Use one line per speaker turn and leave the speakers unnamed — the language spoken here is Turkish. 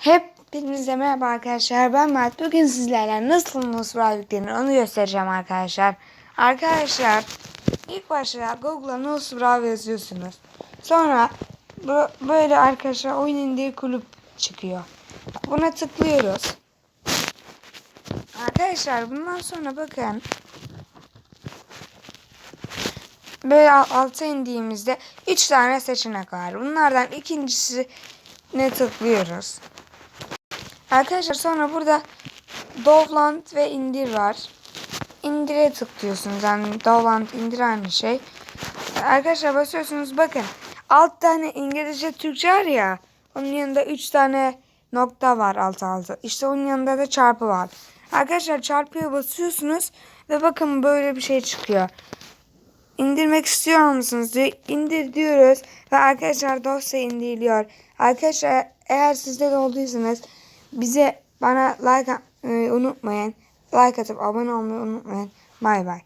Hepinize merhaba arkadaşlar. Ben Mert. Bugün sizlerle nasıl Nusra yüklenir onu göstereceğim arkadaşlar. Arkadaşlar ilk başta Google'a Nusra yazıyorsunuz. Sonra böyle arkadaşlar oyun indiği kulüp çıkıyor. Buna tıklıyoruz. Arkadaşlar bundan sonra bakın. Böyle al- alta indiğimizde 3 tane seçenek var. Bunlardan ikincisi ne tıklıyoruz. Arkadaşlar sonra burada Dovland ve indir var. İndire tıklıyorsunuz. Yani Dovland indir aynı şey. Arkadaşlar basıyorsunuz bakın. Alt tane İngilizce Türkçe var ya. Onun yanında 3 tane nokta var alt alta. İşte onun yanında da çarpı var. Arkadaşlar çarpıya basıyorsunuz ve bakın böyle bir şey çıkıyor. İndirmek istiyor musunuz diye indir diyoruz ve arkadaşlar dosya indiriliyor. Arkadaşlar eğer sizde de olduysanız bize bana like atmayı unutmayın. Like atıp abone olmayı unutmayın. Bay bay.